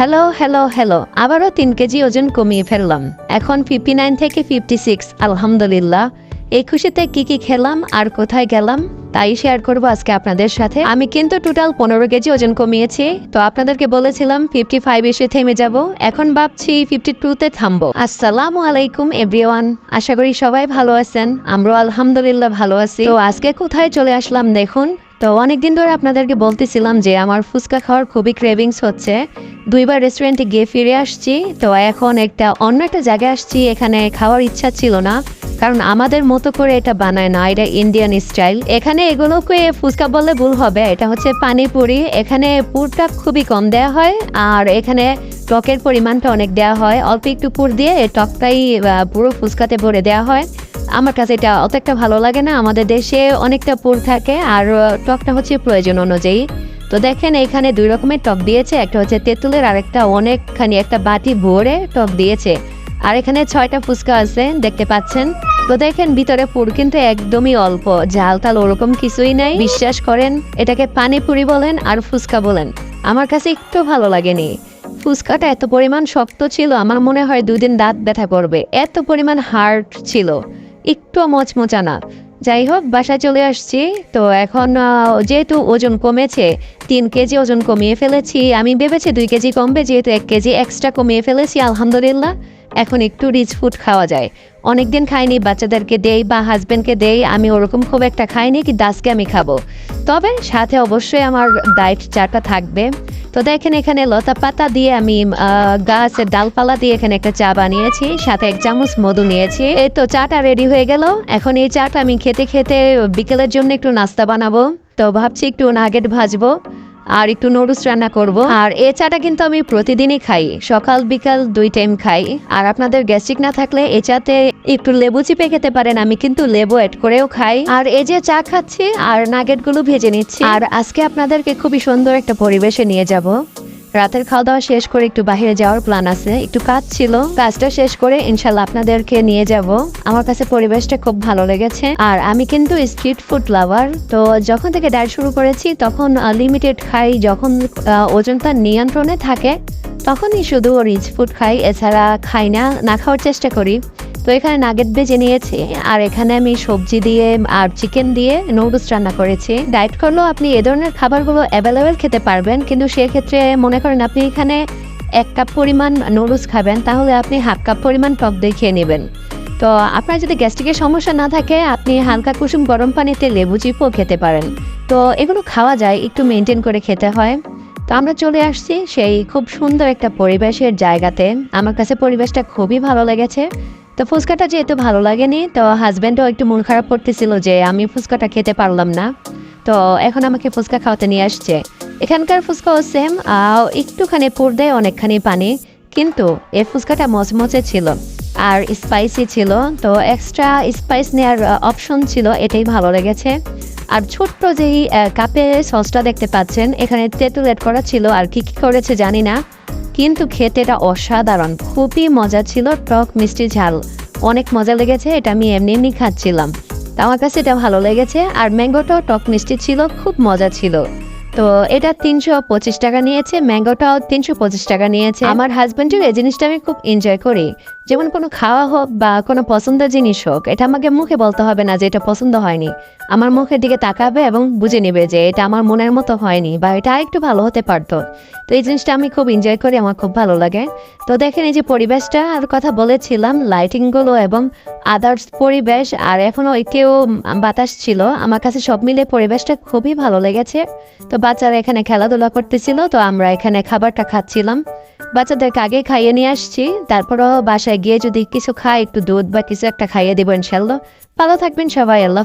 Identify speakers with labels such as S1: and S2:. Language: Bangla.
S1: হ্যালো হ্যালো হ্যালো আবারও তিন কেজি ওজন কমিয়ে ফেললাম। এখন ফিফটি নাইন থেকে ফিফটি সিক্স আলহামদুলিল্লাহ। এই খুশিতে কি কি খেলাম, আর কোথায় গেলাম, তাই শেয়ার করব আজকে আপনাদের সাথে। আমি কিন্তু টোটাল পনেরো কেজি ওজন কমিয়েছি, তো আপনাদেরকে বলেছিলাম ফিফটি ফাইভ এসে থেমে যাব। এখন ভাবছি ফিফটি টুতে থামবো। আসসালামু আলাইকুম এভরিওয়ান আশা করি সবাই ভালো আছেন। আমরাও আলহামদুলিল্লাহ ভালো আছি। তো আজকে কোথায় চলে আসলাম, দেখুন। তো অনেকদিন ধরে আপনাদেরকে বলতেছিলাম যে আমার ফুচকা খাওয়ার খুবই ক্রেভিংস হচ্ছে। দুইবার রেস্টুরেন্টে গিয়ে ফিরে আসছি, তো এখন একটা অন্য একটা জায়গায় আসছি, এখানে খাওয়ার ইচ্ছা ছিল না। কারণ আমাদের মতো করে এটা বানায় না, এটা ইন্ডিয়ান স্টাইল এখানে এগুলোকে ফুচকা বললে ভুল হবে, এটা হচ্ছে পানিপুরি এখানে পুরটা খুবই কম দেওয়া হয়, আর এখানে টকের পরিমাণটা অনেক দেওয়া হয়। অল্প একটু পুর দিয়ে টকটাই পুরো ফুচকাতে ভরে দেওয়া হয়। আমার কাছে এটা অত একটা ভালো লাগে না। আমাদের দেশে অনেকটা পুর থাকে আর টকটা হচ্ছে প্রয়োজন অনুযায়ী। তো দেখেন এখানে দুই রকমের টক দিয়েছে, একটা হচ্ছে তেঁতুলের আর একটা অনেকখানি একটা বাটি ভরে টক দিয়েছে। আর এখানে ছয়টা ফুচকা আছে, দেখতে পাচ্ছেন। তো দেখেন ভিতরে পুর কিন্তু একদমই অল্প, ঝাল টাল ওরকম কিছুই নাই। বিশ্বাস করেন, এটাকে পানিপুরি বলেন আর ফুচকা বলেন। আমার কাছে একটু ভালো লাগেনি। ফুচকাটা এত পরিমাণ শক্ত ছিল, আমার মনে হয় দুদিন দাঁত ব্যথা করবে। এত পরিমাণ হার্ড ছিল। একটু মচমচা না। যাই হোক, বাসায় চলে আসছি। তো এখন যেহেতু ওজন কমেছে, তিন কেজি ওজন কমিয়ে ফেলেছি। আমি ভেবেছি দুই কেজি কমবে, যেহেতু এক কেজি এক্সট্রা কমিয়ে ফেলেছি, আলহামদুলিল্লাহ। এখন একটু রিচ ফুড খাওয়া যায়। অনেকদিন খাইনি, বাচ্চাদেরকে দেই বা হাজবেন্ডকে দেই, আমি ওরকম খুব একটা খাইনি কি আজকে আমি খাব। তবে সাথে অবশ্যই আমার ডায়েট চাটা থাকবে। তো দেখেন এখানে লতা পাতা দিয়ে আমি গাছের ডালপালা দিয়ে এখানে একটা চা বানিয়েছি, সাথে এক চামচ মধু নিয়েছি। এই তো চাটা রেডি হয়ে গেল। এখন এই চাটা আমি খেতে খেতে বিকেলের জন্য একটু নাস্তা বানাবো। তো ভাবছি একটু নাগেট ভাজবো। আর একটু নুডলস রান্না করব। আর এই চাটা কিন্তু আমি প্রতিদিনই খাই। সকাল, বিকাল দুই টাইম খাই। আর আপনাদের গ্যাস্ট্রিক না থাকলে এ চাতে একটু লেবু চিপে খেতে পারেন। আমি কিন্তু লেবু অ্যাড করেও খাই। আর এই যে চা খাচ্ছি আর নাগেটগুলো ভেজে নিচ্ছি। আর আজকে আপনাদেরকে খুবই সুন্দর একটা পরিবেশে নিয়ে যাব। রাতের খাওয়া দাওয়া শেষ করে একটু বাইরে যাওয়ার প্ল্যান আছে। একটু কাজ ছিল, কাজটা শেষ করে ইনশাল্লাহ আপনাদেরকে নিয়ে যাব। আমার কাছে পরিবেশটা খুব ভালো লেগেছে। আর আমি কিন্তু স্ট্রিট ফুড লাভার তো যখন থেকে ডায়েট শুরু করেছি, তখন লিমিটেড খাই। যখন ওজনটা নিয়ন্ত্রণে থাকে, তখনই শুধু রিচ ফুড খাই। এছাড়া খাই না না খাওয়ার চেষ্টা করি। তো এখানে নাগেট ভেজে নিয়েছি, আর এখানে আমি সবজি দিয়ে আর চিকেন দিয়ে নুডলস রান্না করেছি। ডায়েট করলেও আপনি এ ধরনের খাবারগুলো অ্যাভেলেবেল খেতে পারবেন, কিন্তু সেক্ষেত্রে মনে করেন আপনি এখানে এক কাপ পরিমাণ নুডলস খাবেন, তাহলে আপনি হাফ কাপ পরিমাণ টক দই খেয়ে নেবেন। তো আপনার যদি গ্যাস্ট্রিকের সমস্যা না থাকে, আপনি হালকা কুসুম গরম পানিতে লেবু চিপও খেতে পারেন। তো এগুলো খাওয়া যায়, একটু মেনটেন করে খেতে হয়। তো আমরা চলে আসছি সেই খুব সুন্দর একটা পরিবেশের জায়গাতে। আমার কাছে পরিবেশটা খুবই ভালো লেগেছে। তো ফুচকাটা যেহেতু ভালো লাগেনি, তো হাজব্যান্ডও একটু মন খারাপ করতেছিল যে আমি ফুচকাটা খেতে পারলাম না। তো এখন আমাকে ফুচকা খাওয়াতে নিয়ে আসছে। এখানকার ফুচকাও সেম একটুখানি পুর দেয়, অনেকখানি পানি। কিন্তু এই ফুচকাটা মচমচে ছিল আর স্পাইসি ছিল। তো এক্সট্রা স্পাইস নেওয়ার অপশন ছিল, এটাই ভালো লেগেছে। আর ছোট্ট যেই কাপে সসটা দেখতে পাচ্ছেন, এখানে তেঁতুল অ্যাড করা ছিল। আর কি কি করেছে জানি না। কিন্তু খেতে এটা অসাধারণ। খুবই মজা ছিল টক মিষ্টি ঝাল। অনেক মজা লেগেছে, এটা আমি এমনি এমনি খাচ্ছিলাম। আমার কাছে এটা ভালো লেগেছে, আর ম্যাঙ্গোটাও টক মিষ্টি ছিল, খুব মজা ছিল। তো এটা তিনশো পঁচিশ টাকা নিয়েছে, ম্যাঙ্গোটাও তিনশো পঁচিশ টাকা নিয়েছে। আমার হাজব্যান্ডের এই জিনিসটা আমি খুব এনজয় করি। যেমন কোনো খাওয়া হোক বা কোনো পছন্দের জিনিস হোক, এটা আমাকে মুখে বলতে হবে না যে এটা পছন্দ হয়নি। আমার মুখের দিকে তাকাবে এবং বুঝে নেবে যে এটা আমার মনের মতো হয়নি বা এটা একটু ভালো হতে পারতো। তো এই জিনিসটা আমি খুব এনজয় করি, আমার খুব ভালো লাগে। তো দেখেন এই যে পরিবেশটা, আর কথা বলেছিলাম লাইটিংগুলো এবং আদার্স পরিবেশ, আর এখনও কেউ বাতাস ছিল, আমার কাছে সব মিলে পরিবেশটা খুবই ভালো লেগেছে। তো বাচ্চারা এখানে খেলাধুলা করতেছিল, তো আমরা এখানে খাবারটা খাচ্ছিলাম। বাচ্চাদেরকে আগে খাইয়ে নিয়ে আসছি, তারপরও বাসায় গিয়ে যদি কিছু খায়, একটু দুধ বা কিছু একটা খাইয়ে দেবো ইনশাল্লাহ। ভালো থাকবেন সবাই, আল্লাহ